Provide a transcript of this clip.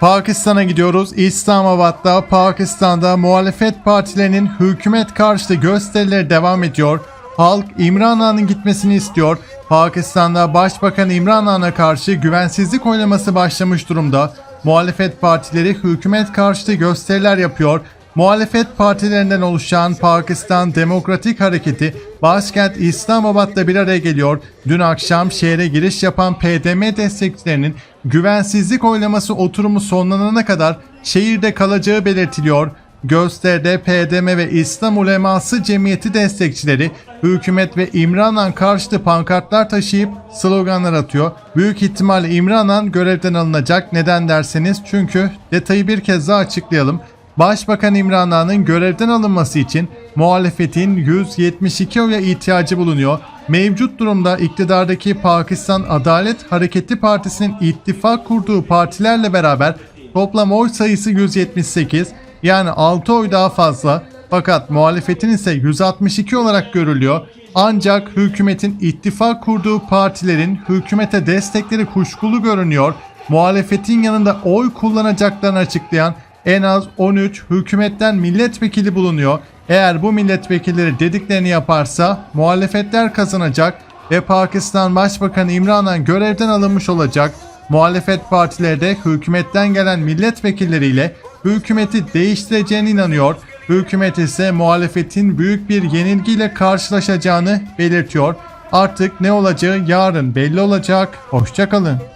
Pakistan'a gidiyoruz. İslamabad'da Pakistan'da muhalefet partilerinin hükümet karşıtı gösterileri devam ediyor. Halk İmran Han'ın gitmesini istiyor. Pakistan'da Başbakan İmran Han'a karşı güvensizlik oylaması başlamış durumda. Muhalefet partileri hükümet karşıtı gösteriler yapıyor. Muhalefet partilerinden oluşan Pakistan Demokratik Hareketi başkent İslamabad'da bir araya geliyor. Dün akşam şehre giriş yapan PDM destekçilerinin güvensizlik oylaması oturumu sonlanana kadar şehirde kalacağı belirtiliyor. Gösteride PDM ve İslam Uleması Cemiyeti destekçileri hükümet ve İmranan karşıtı pankartlar taşıyıp sloganlar atıyor. Büyük ihtimalle İmranan görevden alınacak. Neden derseniz çünkü detayı bir kez daha açıklayalım. Başbakan İmran Han'ın görevden alınması için muhalefetin 172 oya ihtiyacı bulunuyor. Mevcut durumda iktidardaki Pakistan Adalet Hareketi Partisi'nin ittifak kurduğu partilerle beraber toplam oy sayısı 178 yani 6 oy daha fazla fakat muhalefetin ise 162 olarak görülüyor. Ancak hükümetin ittifak kurduğu partilerin hükümete destekleri kuşkulu görünüyor. Muhalefetin yanında oy kullanacaklarını açıklayan en az 13 hükümetten milletvekili bulunuyor. Eğer bu milletvekilleri dediklerini yaparsa muhalefetler kazanacak ve Pakistan Başbakanı İmran görevden alınmış olacak. Muhalefet partileri de hükümetten gelen milletvekilleriyle hükümeti değiştireceğine inanıyor. Hükümet ise muhalefetin büyük bir yenilgiyle karşılaşacağını belirtiyor. Artık ne olacağı yarın belli olacak. Hoşçakalın.